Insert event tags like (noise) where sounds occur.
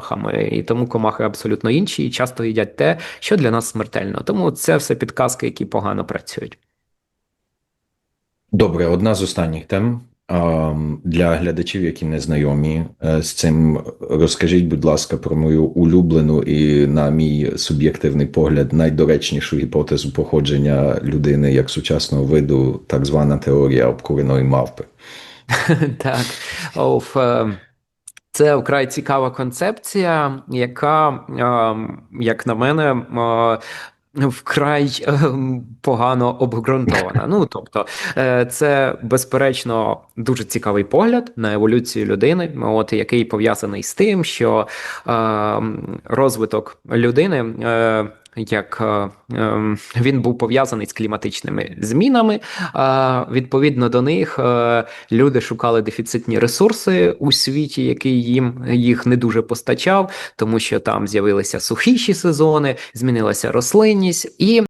комахами, і тому комахи абсолютно інші і часто їдять те, що для нас смертельно. Тому це все підказки, які погано працюють. Добре, одна з останніх тем для глядачів, які не знайомі е, з цим. Розкажіть, будь ласка, про мою улюблену і, на мій суб'єктивний погляд, найдоречнішу гіпотезу походження людини як сучасного виду, так звана теорія обкуреної мавпи. (laughs) Так, Оф, е, це вкрай цікава концепція, яка, е, як на мене, е, вкрай е, погано обґрунтована. Ну, тобто, е, це безперечно дуже цікавий погляд на еволюцію людини, от який пов'язаний з тим, що е, розвиток людини. Як е, ем, він був пов'язаний з кліматичними змінами, відповідно до них е, люди шукали дефіцитні ресурси у світі, який їм їх не дуже постачав, тому що там з'явилися сухіші сезони, змінилася рослинність, і